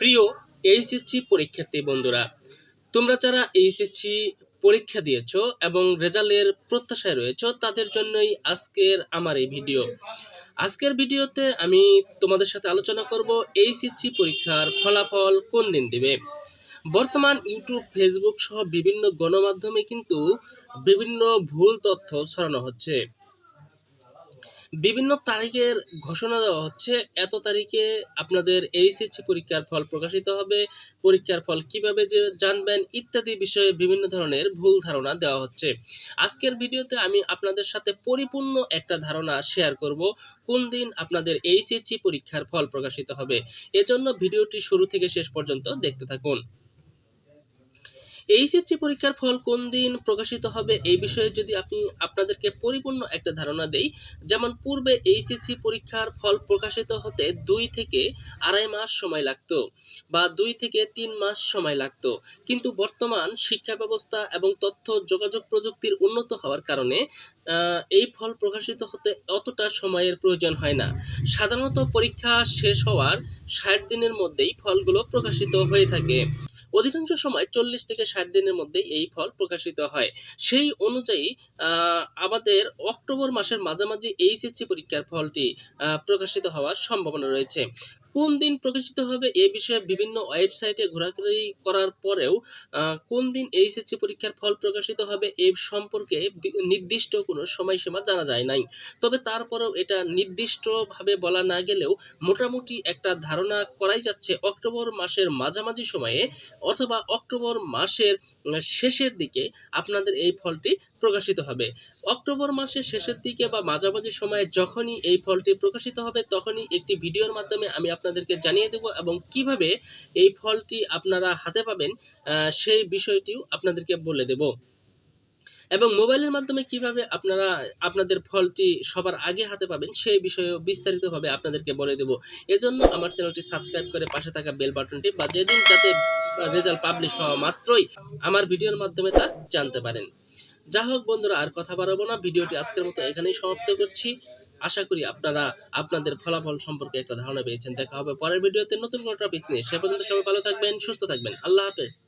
প্রিয় এইচএসসি পরীক্ষার্থী বন্ধুরা, তোমরা যারা এইচএসসি পরীক্ষা দিয়েছ এবং রেজাল্টের প্রত্যাশায় রয়েছ, তাদের জন্যই আজকের আমার এই ভিডিও। আজকের ভিডিওতে আমি তোমাদের সাথে আলোচনা করব এইচএসসি পরীক্ষার ফলাফল কোন দিন দিবে। বর্তমান ইউটিউব, ফেসবুক সহ বিভিন্ন গণমাধ্যমে কিন্তু বিভিন্ন ভুল তথ্য ছড়ানো হচ্ছে। বিভিন্ন তারিখের ঘোষণা দেওয়া হচ্ছে। এত তারিখে আপনাদের এইচএসসি পরীক্ষার ফল প্রকাশিত হবে, পরীক্ষার ফল কীভাবে যে জানবেন ইত্যাদি বিষয়ে বিভিন্ন ধরনের ভুল ধারণা দেওয়া হচ্ছে। আজকের ভিডিওতে আমি আপনাদের সাথে পরিপূর্ণ একটা ধারণা শেয়ার করব, কোন দিন আপনাদের এইচএসসি পরীক্ষার ফল প্রকাশিত হবে। এজন্য ভিডিওটি শুরু থেকে শেষ পর্যন্ত দেখতে থাকুন। এইচএসসি পরীক্ষার ফল কোন দিন প্রকাশিত হবে এই বিষয়ে যদি আপনি আপনাদেরকে পরিপূর্ণ একটা ধারণা দেই, যেমন পূর্বে এইচএসসি পরীক্ষার ফল প্রকাশিত হতে দুই থেকে আড়াই মাস সময় লাগতো বা দুই থেকে তিন মাস সময় লাগতো। কিন্তু বর্তমান শিক্ষা ব্যবস্থা এবং তথ্য, যোগাযোগ প্রযুক্তির উন্নত হওয়ার কারণে এই ফল প্রকাশিত হতে অতটা সময়ের প্রয়োজন হয় না। সাধারণত পরীক্ষা শেষ হওয়ার ষাট দিনের মধ্যেই ফলগুলো প্রকাশিত হয়ে থাকে। অধিকাংশ সময় চল্লিশ থেকে ষাট দিনের মধ্যে এই ফল প্রকাশিত হয়। সেই অনুযায়ী আমাদের অক্টোবর মাসের মাঝামাঝি এইচএসসি পরীক্ষার ফলটি প্রকাশিত হওয়ার সম্ভাবনা রয়েছে। কোন দিন প্রকাশিত হবে এ বিষয়ে বিভিন্ন ওয়েবসাইটে ঘোরাঘুরি করার পরেও কোন দিন এইচএসসি পরীক্ষার ফল প্রকাশিত হবে এই সম্পর্কে নির্দিষ্ট কোনো সময়সীমা জানা যায় নাই। তবে তারপরেও এটা নির্দিষ্টভাবে বলা না গেলেও মোটামুটি একটা ধারণা করাই যাচ্ছে অক্টোবর মাসের মাঝামাঝি সময়ে অথবা অক্টোবর মাসের শেষের দিকে আপনাদের এই ফলটি প্রকাশিত হবে। অক্টোবর মাসের শেষের দিকে বা মাঝামাঝি সময়ে যখনই এই ফলটি প্রকাশিত হবে তখনই একটি ভিডিওর মাধ্যমে আমি আপনাদেরকে জানিয়ে দেব এবং কীভাবে এই ফলটি আপনারা হাতে পাবেন সেই বিষয়টিও আপনাদেরকে বলে দেব। এবং মোবাইলের মাধ্যমে কীভাবে আপনারা আপনাদের ফলটি সবার আগে হাতে পাবেন, সেই বিষয়েও বিস্তারিতভাবে আপনাদেরকে বলে দেব। এজন্য আমার চ্যানেলটি সাবস্ক্রাইব করে পাশে থাকা বেল বাটনটি বা যেদিন যাতে রেজাল্ট পাবলিশ হওয়া মাত্রই আমার ভিডিওর মাধ্যমে তা জানতে পারেন। যা হোক বন্ধুরা, আর কথা বাড়াবো না। ভিডিওটি আজকের মতো এখানেই সমাপ্ত করছি। আশা করি আপনারা আপনাদের ফলাফল সম্পর্কে একটা ধারণা পেয়েছেন। দেখা হবে পরের ভিডিওতে নতুন কোনো টপিক নিয়ে। সে পর্যন্ত সবাই ভালো থাকবেন, সুস্থ থাকবেন। আল্লাহ হাফেজ।